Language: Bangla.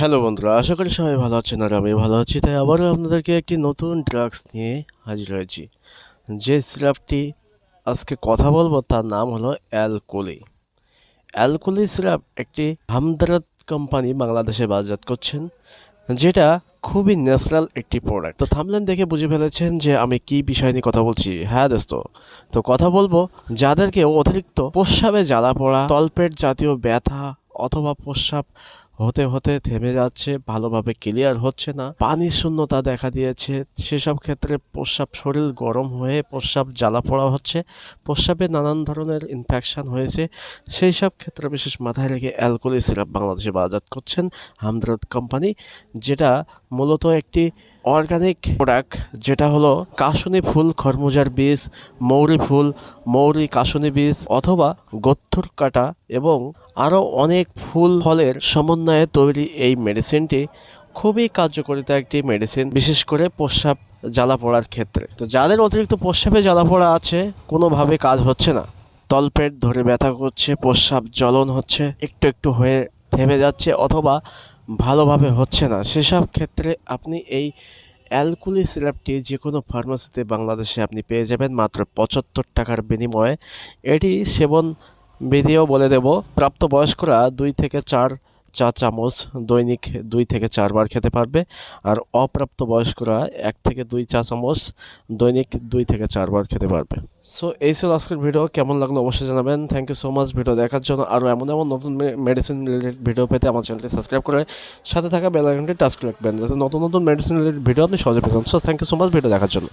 হ্যালো বন্ধুরা, আশা করি সবাই ভালো আছেন আর আমি ভালো আছি। তাই আবারও আপনাদেরকে একটি নতুন ড্রাগস নিয়ে হাজির হয়েছি। যে সিরাপটি আজকে কথা বলব তার নাম হলো অ্যালকোলি অ্যালকোলি সিরাপ একটি হামদরাত কোম্পানি বাংলাদেশে বাজার করছেন, যেটা খুবই ন্যাচারাল একটি প্রোডাক্ট তো থামলেন দেখে বুঝে ফেলেছেন যে আমি কি বিষয় নিয়ে কথা বলছি। হ্যাঁ দোস্ত, তো কথা বলব যাদেরকে অতিরিক্ত প্রস্রাবে জ্বালা পড়া, তলপেট জাতীয় ব্যথা অথবা প্রস্রাব হতে হতে থেমে যাচ্ছে, ভালোভাবে ক্লিয়ার হচ্ছে না। পানি শূন্যতা দেখা দিয়েছে। সেসব ক্ষেত্রে প্রস্রাব শরীর গরম হয়ে প্রস্রাব জ্বালা পড়া হচ্ছে। প্রস্রাবে নানান ধরনের ইনফেকশন হয়েছে। সেই সব ক্ষেত্রে বিশেষ মাথায় রেখে অ্যালকোলি সিরাপ বাংলাদেশে বাজার করছেন হামদরদ কোম্পানি যেটা মূলত একটি অর্গানিক প্রোডাক্ট যেটা হলো কাশুনি ফুল, খরমুজার বীজ, মৌরি ফুল, মৌরি কাশুনি বীজ, অথবা গত্থুর কাটা এবং আরও অনেক ফুল ফলের সমন্বয়ে তৈরি এই মেডিসিনটি খুবই কার্যকরিতা একটি মেডিসিন বিশেষ করে প্রস্রাব জ্বালা পড়ার ক্ষেত্রে। তো যাদের অতিরিক্ত প্রস্রাবে জ্বালা পড়া আছে, কোনোভাবে কাজ হচ্ছে না। তলপেট ধরে ব্যথা করছে, প্রস্রাব জ্বলন হচ্ছে, একটু একটু হয়ে থেমে যাচ্ছে অথবা ভালোভাবে হচ্ছে না। সেসব ক্ষেত্রে আপনি এই অ্যালকুলি সিরাপটি যে কোনো ফার্মাসিতে বাংলাদেশে আপনি পেয়ে যাবেন মাত্র পঁচাত্তর টাকার বিনিময়ে। এটি সেবন বিধিও বলে দেব। প্রাপ্তবয়স্করা দুই থেকে চার চা চামচ দৈনিক দুই থেকে চারবার খেতে পারবে। আর অপ্রাপ্ত বয়স্করা এক থেকে দুই চা চামচ দৈনিক দুই থেকে চারবার খেতে পারবে। সো এই ছিল আজকের ভিডিও কেমন লাগল অবশ্যই জানাবেন। Thank you so much video দেখার জন্য আরও এমন এমন নতুন মেডিসিন রিলেটেড ভিডিও পেতে আমার চ্যানেলটি সাবস্ক্রাইব করে সাথে থাকা বেল আইকনটি টাচ রাখবেন। যাতে নতুন নতুন মেডিসিন রিলেটেড ভিডিও আপনি সহজে যান। So thank you so much video দেখার জন্য।